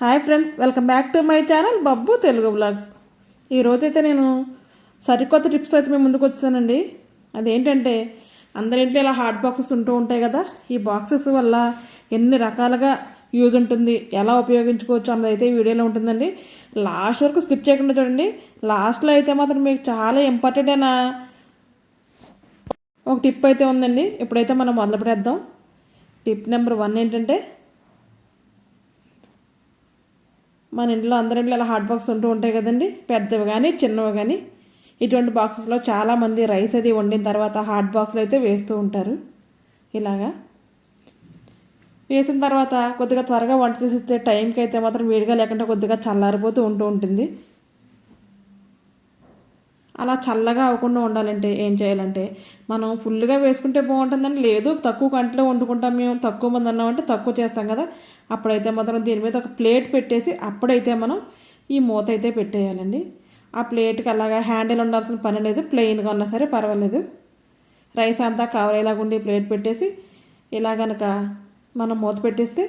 Hi friends welcome back to my channel Babbu Telugu blogs ఈరోజైతే నేను సరికొత్త tips అయితే మేము ముందుకు వచ్చానండి అదేంటంటే అందరి ఇలా హాట్ బాక్సెస్ ఉంటూ ఉంటాయి కదా ఈ బాక్సెస్ వల్ల ఎన్ని రకాలుగా యూజ్ ఉంటుంది ఎలా ఉపయోగించుకోవచ్చు అన్నది అయితే వీడియోలో ఉంటుందండి. లాస్ట్ వరకు స్కిప్ చేయకుండా చూడండి. లాస్ట్లో అయితే మాత్రం మీకు చాలా ఇంపార్టెంట్ అయిన ఒక టిప్ అయితే ఉందండి. ఇప్పుడైతే మనం మొదలు పెడేద్దాం టిప్ నెంబర్ వన్ ఏంటంటే మన ఇంట్లో అందరి ఇంట్లో ఇలా హాట్ బాక్స్ ఉంటూ ఉంటాయి కదండి. పెద్దవి కానీ చిన్నవి కానీ ఇటువంటి బాక్సెస్లో చాలామంది రైస్ అది వండిన తర్వాత హాట్ బాక్స్లో అయితే వేస్తూ ఉంటారు. ఇలాగా. వేసిన తర్వాత కొద్దిగా త్వరగా వంట చేసేస్తే టైంకి అయితే మాత్రం వేడిగా లేకుండా కొద్దిగా చల్లారిపోతూ ఉంటూ ఉంటుంది. అలా చల్లగా అవ్వకుండా ఉండాలంటే ఏం చేయాలంటే మనం ఫుల్గా వేసుకుంటే బాగుంటుందని లేదు తక్కువ కంటిలో వండుకుంటాం మేము తక్కువ మంది అన్నామంటే తక్కువ చేస్తాం కదా. అప్పుడైతే మాత్రం దీని మీద ఒక ప్లేట్ పెట్టేసి అప్పుడైతే మనం ఈ మూత అయితే పెట్టేయాలండి. ఆ ప్లేట్కి అలాగా హ్యాండిల్ ఉండాల్సిన పని లేదు ప్లెయిన్గా ఉన్నా సరే పర్వాలేదు. రైస్ అంతా కవర్ అయ్యేలాగుండి ప్లేట్ పెట్టేసి ఇలా కనుక మనం మూత పెట్టేస్తే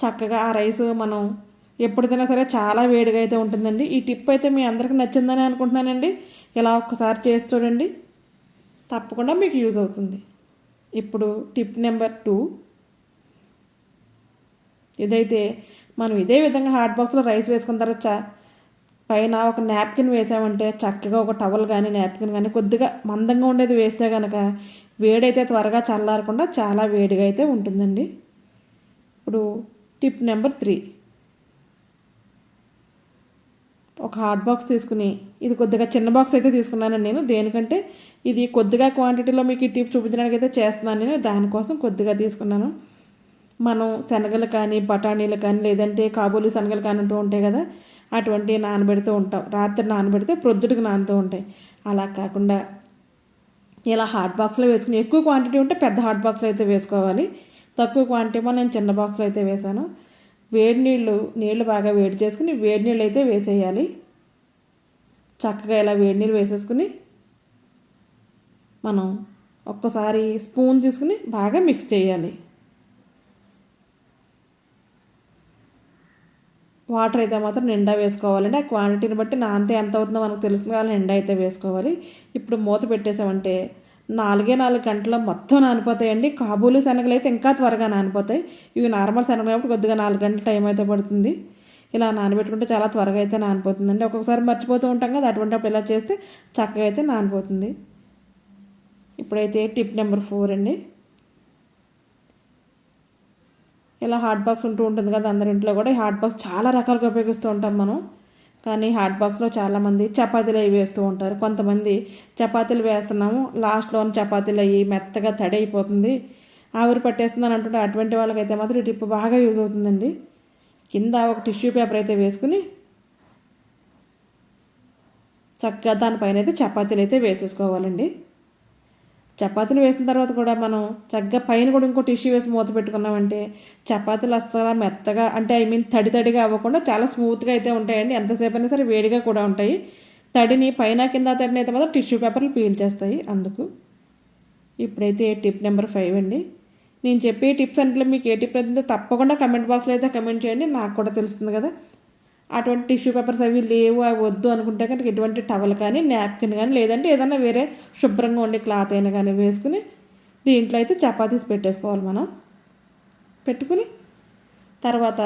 చక్కగా ఆ రైస్ మనం ఎప్పుడు తిన్నా సరే చాలా వేడిగా అయితే ఉంటుందండి. ఈ టిప్ అయితే మీ అందరికీ నచ్చిందని అనుకుంటున్నానండి. ఇలా ఒక్కసారి చేసి చూడండి. తప్పకుండా మీకు యూజ్ అవుతుంది. ఇప్పుడు టిప్ నెంబర్ టూ. ఇదైతే మనం ఇదే విధంగా హాట్ బాక్స్లో రైస్ వేసుకున్న తర్వాత పైన ఒక నాప్కిన్ వేసామంటే చక్కగా ఒక టవల్ కానీ నాప్కిన్ కానీ కొద్దిగా మందంగా ఉండేది వేస్తే కనుక వేడైతే త్వరగా చల్లారకుండా చాలా వేడిగా అయితే ఉంటుందండి. ఇప్పుడు టిప్ నెంబర్ త్రీ. ఒక హాట్ బాక్స్ తీసుకుని ఇది కొద్దిగా చిన్న బాక్స్ అయితే తీసుకున్నాను నేను. దేనికంటే ఇది కొద్దిగా క్వాంటిటీలో మీకు ఈ టిప్ చూపించడానికి అయితే చేస్తున్నాను నేను. దానికోసం కొద్దిగా తీసుకున్నాను. మనం శనగలు కానీ బఠానీలు కానీ లేదంటే కాబూలు శనగలు కానీ ఉంటూ ఉంటాయి కదా అటువంటి నానబెడుతూ ఉంటాం. రాత్రి నానబెడితే ప్రొద్దుటికి నానుతూ ఉంటాయి. అలా కాకుండా ఇలా హాట్ బాక్స్లో వేసుకుని ఎక్కువ క్వాంటిటీ ఉంటే పెద్ద హాట్ బాక్స్లో అయితే వేసుకోవాలి. తక్కువ క్వాంటిటీ నేను చిన్న బాక్స్లో అయితే వేసాను వేడి నీళ్ళు నీళ్ళు బాగా వేడి చేసుకుని వేడి నీళ్ళు అయితే వేసేయాలి. చక్కగా ఇలా వేడి నీళ్ళు వేసేసుకుని మనం ఒక్కసారి స్పూన్ తీసుకుని బాగా మిక్స్ చేయాలి. వాటర్ అయితే మాత్రం నిండా వేసుకోవాలండి. ఆ క్వాంటిటీని బట్టి నా అంతే ఎంత అవుతుందో మనకు తెలుస్తుంది కానీ నిండా అయితే వేసుకోవాలి. ఇప్పుడు మూత పెట్టేసామంటే నాలుగే నాలుగు గంటల మొత్తం నానిపోతాయండి. కాబూలు శనగలు అయితే ఇంకా త్వరగా నానిపోతాయి. ఇవి నార్మల్ శనగలు కాబట్టి కొద్దిగా నాలుగు గంటల టైం అయితే పడుతుంది. ఇలా నానబెట్టుకుంటే చాలా త్వరగా అయితే నానిపోతుందండి. ఒక్కొక్కసారి మర్చిపోతూ ఉంటాం కదా అటువంటిప్పుడు ఇలా చేస్తే చక్కగా అయితే నానిపోతుంది. ఇప్పుడైతే టిప్ నెంబర్ ఫోర్ అండి. ఇలా హాట్ బాక్స్ ఉంటూ ఉంటుంది కదా అందరి ఇంట్లో కూడా ఈ హాట్ బాక్స్ చాలా రకాలుగా ఉపయోగిస్తూ ఉంటాం మనం. కానీ హాట్ బాక్స్లో చాలామంది చపాతీలు అవి వేస్తూ ఉంటారు. కొంతమంది చపాతీలు వేస్తున్నాము లాస్ట్లో చపాతీలు అవి మెత్తగా తడి అయిపోతుంది ఆవిరి పట్టేస్తుందని అంటుంటే అటువంటి వాళ్ళకైతే మాత్రం ఈ టిప్ బాగా యూజ్ అవుతుందండి. కింద ఒక టిష్యూ పేపర్ అయితే వేసుకుని చక్కగా దానిపైన అయితే చపాతీలు అయితే వేసేసుకోవాలండి. చపాతీలు వేసిన తర్వాత కూడా మనం చక్కగా పైన కూడా ఇంకో టిష్యూ వేసి మూత పెట్టుకున్నామంటే చపాతీలు అస్సలు మెత్తగా అంటే ఐ మీన్ తడి తడిగా అవ్వకుండా చాలా స్మూత్గా అయితే ఉంటాయండి. ఎంతసేపు అయినా సరే వేడిగా కూడా ఉంటాయి. తడిని పైన కింద తడిని అయితే మాత్రం టిష్యూ పేపర్లు పీల్ చేస్తాయి అందుకు. ఇప్పుడైతే టిప్ నెంబర్ ఫైవ్ అండి. నేను చెప్పే టిప్స్ అంటే మీకు ఏ టిప్ అయితే తప్పకుండా కమెంట్ బాక్స్లో అయితే కమెంట్ చేయండి. నాకు కూడా తెలుస్తుంది కదా. అటువంటి టిష్యూ పేపర్స్ అవి లేవు అవి వద్దు అనుకుంటే కనుక ఎటువంటి టవల్ కానీ నాప్కిన్ కానీ లేదంటే ఏదైనా వేరే శుభ్రంగా ఉండే క్లాత్ అయినా కానీ వేసుకుని దీంట్లో అయితే చపాతీస్ పెట్టేసుకోవాలి మనం. పెట్టుకుని తర్వాత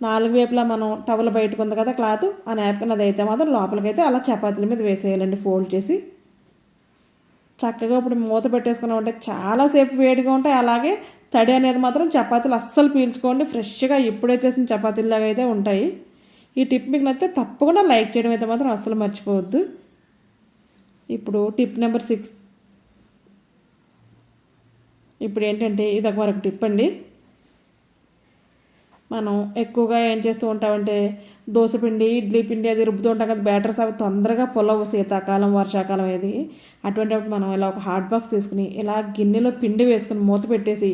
నాలుగు వైపులా మనం టవల్ బయటకు ఉంది కదా క్లాత్ ఆ నాప్కిన్ అది అయితే మాత్రం లోపలికైతే అలా చపాతీల మీద వేసేయాలండి ఫోల్డ్ చేసి. చక్కగా ఇప్పుడు మూత పెట్టేసుకున్నాం అంటే చాలాసేపు వేడిగా ఉంటాయి అలాగే తడి అనేది మాత్రం చపాతీలు అస్సలు పీల్చుకోండి ఫ్రెష్గా ఇప్పుడే చేసిన చపాతీలాగా అయితే ఉంటాయి. ఈ టిప్ మీకు నచ్చితే తప్పకుండా లైక్ చేయడం అయితే మాత్రం అస్సలు మర్చిపోవద్దు. ఇప్పుడు టిప్ నెంబర్ సిక్స్. ఇప్పుడు ఏంటంటే ఇది ఒక మరొక టిప్ అండి. మనం ఎక్కువగా ఏం చేస్తూ ఉంటామంటే దోశ పిండి ఇడ్లీ పిండి అది రుబ్బుతూ ఉంటాం కదా బ్యాటర్స్ అవి తొందరగా పొలవు శీతాకాలం వర్షాకాలం ఏది అటువంటి మనం ఇలా ఒక హాట్ బాక్స్ తీసుకుని ఇలా గిన్నెలో పిండి వేసుకుని మూత పెట్టేసి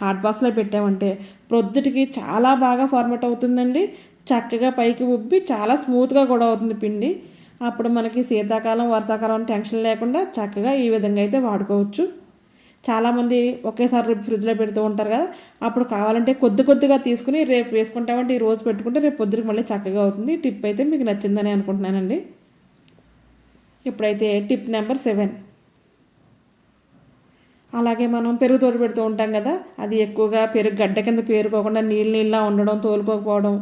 హాట్ బాక్స్లో పెట్టామంటే ప్రొద్దుటికి చాలా బాగా ఫార్మేట్ అవుతుందండి. చక్కగా పైకి ఉబ్బి చాలా స్మూత్గా కూడా అవుతుంది పిండి. అప్పుడు మనకి శీతాకాలం వర్షాకాలం టెన్షన్ లేకుండా చక్కగా ఈ విధంగా అయితే వాడుకోవచ్చు. చాలామంది ఒకేసారి రేపు ఫ్రిడ్జ్లో పెడుతూ ఉంటారు కదా అప్పుడు కావాలంటే కొద్ది కొద్దిగా తీసుకుని రేపు వేసుకుంటామంటే ఈ రోజు పెట్టుకుంటే రేపు పొద్దురికి మళ్ళీ చక్కగా అవుతుంది. టిప్ అయితే మీకు నచ్చిందని అనుకుంటున్నానండి. ఇప్పుడైతే టిప్ నెంబర్ సెవెన్. అలాగే మనం పెరుగు తోడు పెడుతూ ఉంటాం కదా అది ఎక్కువగా పెరుగు గడ్డ కింద పేరుకోకుండా నీళ్ళు నీళ్ళ ఉండడం తోలుకోకపోవడం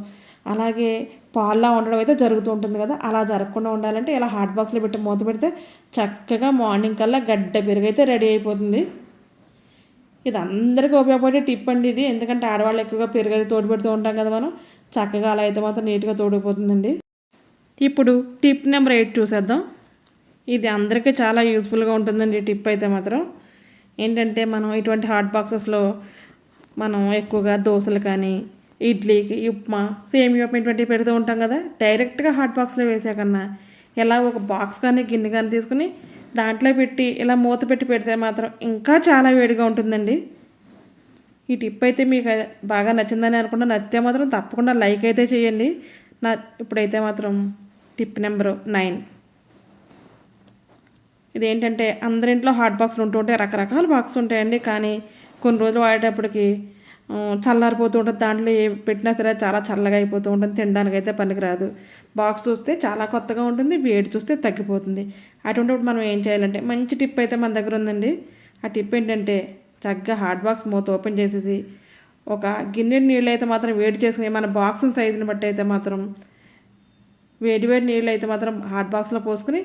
అలాగే పాల్లా ఉండడం అయితే జరుగుతూ ఉంటుంది కదా అలా జరగకుండా ఉండాలంటే ఇలా హాట్ బాక్స్లో పెట్టి మూత పెడితే చక్కగా మార్నింగ్ కల్లా గడ్డ పెరుగైతే రెడీ అయిపోతుంది. ఇది అందరికీ ఉపయోగపడే టిప్ అండి ఇది. ఎందుకంటే ఆడవాళ్ళు ఎక్కువగా పెరుగైతే తోడు పెడుతూ ఉంటాం కదా మనం. చక్కగా అలా అయితే మాత్రం నీట్గా తోడిపోతుందండి. ఇప్పుడు టిప్ నెంబర్ ఎయిట్ చూసేద్దాం. ఇది అందరికీ చాలా యూస్ఫుల్గా ఉంటుందండి టిప్ అయితే మాత్రం. ఏంటంటే మనం ఇటువంటి హాట్ బాక్సెస్లో మనం ఎక్కువగా దోశలు కానీ ఇడ్లీకి ఉప్మా సేమియా ఇటువంటివి పెడుతూ ఉంటాం కదా. డైరెక్ట్గా హాట్ బాక్స్లో వేసాకన్నా ఇలా ఒక బాక్స్ కానీ గిన్నె కానీ తీసుకుని దాంట్లో పెట్టి ఇలా మూత పెట్టి పెడితే మాత్రం ఇంకా చాలా వేడిగా ఉంటుందండి. ఈ టిప్ అయితే మీకు బాగా నచ్చిందని అనుకుంటా నచ్చితే మాత్రం తప్పకుండా లైక్ అయితే చేయండి. నా ఇప్పుడైతే మాత్రం టిప్ నెంబరు నైన్. ఇదేంటంటే అందరింట్లో హాట్ బాక్స్లు ఉంటూ ఉంటే రకరకాల బాక్స్ ఉంటాయండి. కానీ కొన్ని రోజులు వాడేటప్పటికి చల్లారిపోతూ ఉంటుంది. దాంట్లో ఏ పెట్టినా సరే చాలా చల్లగా అయిపోతూ ఉంటుంది. తినడానికి అయితే పనికిరాదు. బాక్స్ చూస్తే చాలా కొత్తగా ఉంటుంది. వేడి చూస్తే తగ్గిపోతుంది. అటువంటిప్పుడు మనం ఏం చేయాలంటే మంచి టిప్ అయితే మన దగ్గర ఉందండి. ఆ టిప్ ఏంటంటే చక్కగా హాట్ బాక్స్ మూత ఓపెన్ చేసేసి ఒక గిన్నె నీళ్ళు అయితే మాత్రం వేడి చేసుకుని మన బాక్స్ సైజుని బట్టి అయితే మాత్రం వేడి వేడి నీళ్ళు అయితే మాత్రం హాట్ బాక్స్లో పోసుకుని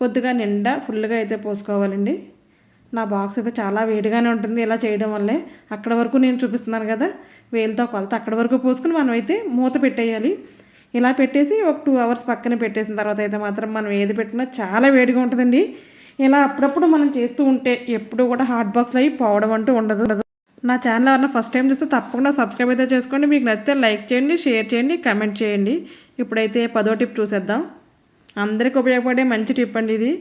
కొద్దిగా నిండా ఫుల్గా అయితే పోసుకోవాలండి. నా బాక్స్ అయితే చాలా వేడిగానే ఉంటుంది. ఇలా చేయడం వల్లే అక్కడ వరకు నేను చూపిస్తున్నాను కదా వేలుతో కొలత అక్కడ వరకు పోసుకుని మనం అయితే మూత పెట్టేయాలి. ఇలా పెట్టేసి ఒక టూ అవర్స్ పక్కన పెట్టేసిన తర్వాత అయితే మాత్రం మనం ఏది పెట్టినా చాలా వేడిగా ఉంటుందండి. ఇలా అప్పుడప్పుడు మనం చేస్తూ ఉంటే ఎప్పుడు కూడా హాట్ బాక్స్లో అవి పోవడం అంటూ ఉండదు. నా ఛానల్ ఎవరైనా ఫస్ట్ టైం చూస్తే తప్పకుండా సబ్స్క్రైబ్ అయితే చేసుకోండి. మీకు నచ్చితే లైక్ చేయండి షేర్ చేయండి కమెంట్ చేయండి. ఇప్పుడైతే పదో టిప్ చూసేద్దాం. అందరికి ఉపయోగపడే మంచి టిప్ అండి ఇది.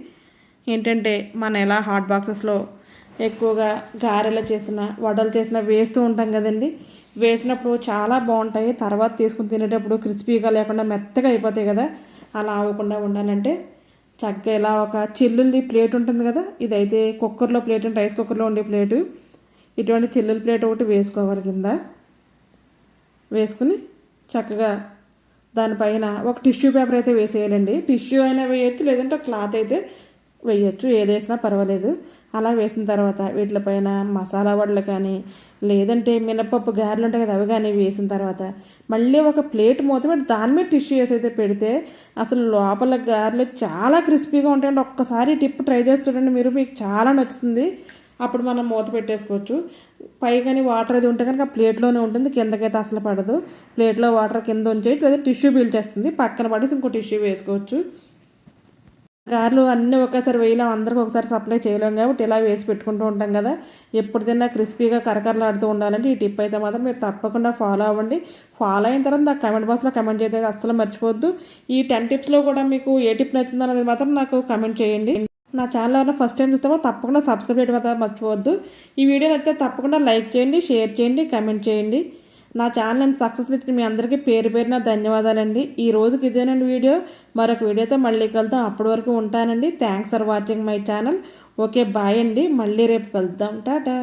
ఏంటంటే మనం ఎలా హాట్ బాక్సెస్లో ఎక్కువగా గారెలు చేసిన వడలు చేసిన వేస్తూ ఉంటాం కదండి. వేసినప్పుడు చాలా బాగుంటాయి. తర్వాత తీసుకుని తినేటప్పుడు క్రిస్పీగా లేకుండా మెత్తగా అయిపోతాయి కదా. అలా అవ్వకుండా ఉండాలంటే చక్కగా ఇలా ఒక చిల్లులది ప్లేట్ ఉంటుంది కదా. ఇదైతే కుక్కర్లో ప్లేట్ అంటే రైస్ కుక్కర్లో ఉండే ప్లేటు. ఇటువంటి చిల్లుల ప్లేట్ ఒకటి వేసుకోవాలి కింద. వేసుకుని చక్కగా దానిపైన ఒక టిష్యూ పేపర్ అయితే వేసేయాలండి. టిష్యూ అయినా వేయచ్చు లేదంటే ఒక క్లాత్ అయితే వేయచ్చు ఏది వేసినా పర్వాలేదు. అలా వేసిన తర్వాత వీటిపైన మసాలా వడలు కానీ లేదంటే మినపప్పు గారెలు ఉంటాయి కదా అవి కానీ వేసిన తర్వాత మళ్ళీ ఒక ప్లేట్ మూత పెట్టి దాని మీద టిష్యూ వేసి అయితే పెడితే అసలు లోపల గారెలు చాలా క్రిస్పీగా ఉంటాయండి. ఒక్కసారి టిప్ ట్రై చేసి చూడండి మీరు మీకు చాలా నచ్చుతుంది. అప్పుడు మనం మూత పెట్టేసుకోవచ్చు. పైగాని వాటర్ అది ఉంటే కనుక ప్లేట్లోనే ఉంటుంది కిందకైతే అసలు పడదు. ప్లేట్లో వాటర్ కింద ఉంచేయచ్చు లేదా టిష్యూ పీల్చేస్తుంది పక్కన పడేసి ఇంకో టిష్యూ వేసుకోవచ్చు. కార్లు అన్నీ ఒకేసారి వేయలేం అందరికి ఒకసారి సప్లై చేయలేం కాబట్టి ఇలా వేసి పెట్టుకుంటూ ఉంటాం కదా. ఎప్పుడు తిన్నా క్రిస్పీగా కరకరలాడుతూ ఉండాలంటే ఈ టిప్ అయితే మాత్రం మీరు తప్పకుండా ఫాలో అవ్వండి. ఫాలో అయిన తర్వాత నాకు కమెంట్ బాక్స్లో కమెంట్ చేయడం అస్సలు మర్చిపోద్దు ఈ టెన్ టిప్స్లో కూడా మీకు ఏ టిప్ నచ్చిందో అనేది మాత్రం నాకు కమెంట్ చేయండి. నా ఛానల్ ఎవరైనా ఫస్ట్ టైం చూస్తామో తప్పకుండా సబ్స్క్రైబ్ చేయడం మాత్రం మర్చిపోవద్దు. ఈ వీడియో నచ్చితే తప్పకుండా లైక్ చేయండి షేర్ చేయండి కమెంట్ చేయండి. నా ఛానల్ అంత సక్సెస్ ఇచ్చిన మీ అందరికీ పేరు పేరున ధన్యవాదాలండి. ఈ రోజుకి ఇదేనండి వీడియో. మరొక వీడియోతో మళ్ళీ కలుద్దాం. అప్పటి వరకు ఉంటానండి. Thanks for watching my channel okay bye అండి. మళ్ళీ రేపు కలుద్దాం. టాటా.